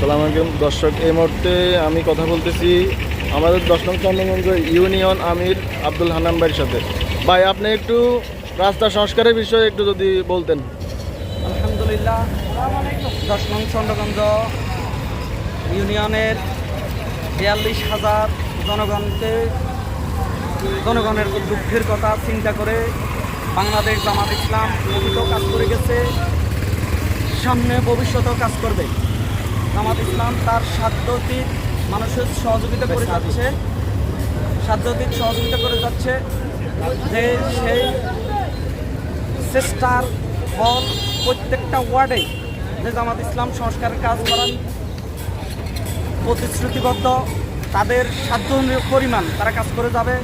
সালাম আলাইকুম। দর্শক, এই মুহূর্তে আমি কথা বলতেছি আমাদের দশ নং চন্দ্রগঞ্জ ইউনিয়ন আমির আব্দুল হান্নান ভাইয়ের সাথে। ভাই, আপনি একটু রাস্তা সংস্কারের বিষয়ে একটু যদি বলতেন। আলহামদুলিল্লাহ। দশ নং চন্দ্রগঞ্জ ইউনিয়নের বিয়াল্লিশ হাজার জনগণকে জনগণের দুঃখের কথা চিন্তা করে বাংলাদেশ জামাত ইসলাম কাজ করে গেছে, সামনে ভবিষ্যতেও কাজ করবে। জামাত ইসলাম তার সাধ্যতীত মানুষের সহযোগিতা করে যাচ্ছে। সাধ্যতীত সহযোগিতা করে যাচ্ছে যে সেই চেষ্টার ফল প্রত্যেকটা ওয়ার্ডে যে জামাত ইসলাম সংস্কারের কাজ করার প্রতিশ্রুতিবদ্ধ তাদের সাধ্য পরিমাণ তারা কাজ করে যাবে।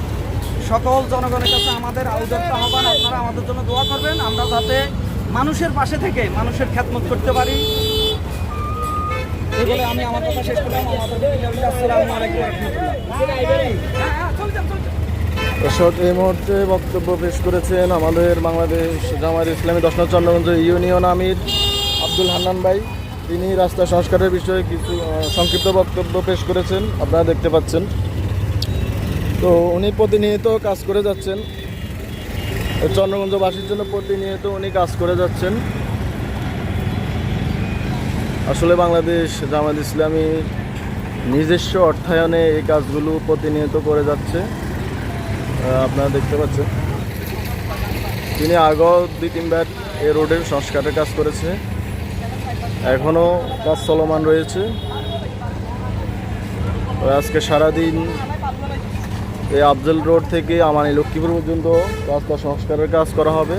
সকল জনগণের কাছে আমাদের আউদত্ত আহ্বান আপনারা আমাদের জন্য দোয়া করবেন। আমরা যাতে মানুষের পাশে থেকে মানুষের খ্যাতমত করতে পারি। এই আমি আমার কথা শেষ করলাম এই মুহূর্তে বক্তব্য পেশ করেছেন আমাদের বাংলাদেশ জামায়াত ইসলামী দশ নং চন্দ্রগঞ্জ ইউনিয়ন আমির আব্দুল হান্নান ভাই। তিনি রাস্তা সংস্কারের বিষয়ে কিছু সংক্ষিপ্ত বক্তব্য পেশ করেছেন, আপনারা দেখতে পাচ্ছেন। তো উনি প্রতিনিয়ত কাজ করে যাচ্ছেন। চন্দ্রগঞ্জবাসীর জন্য প্রতিনিয়ত উনি কাজ করে যাচ্ছেন। আসলে বাংলাদেশ জামাত ইসলামী নিজস্ব অর্থায়নে এই কাজগুলো প্রতিনিয়ত করে যাচ্ছে। আপনারা দেখতে পাচ্ছেন। তিনি আগেও দুই তিনবার এই রোডের সংস্কারের কাজ করেছে। এখনও কাজ চলমান রয়েছে। আজকে সারাদিন এই আফজল রোড থেকে আমানি লক্ষ্মীপুর পর্যন্ত রাস্তা সংস্কারের কাজ করা হবে।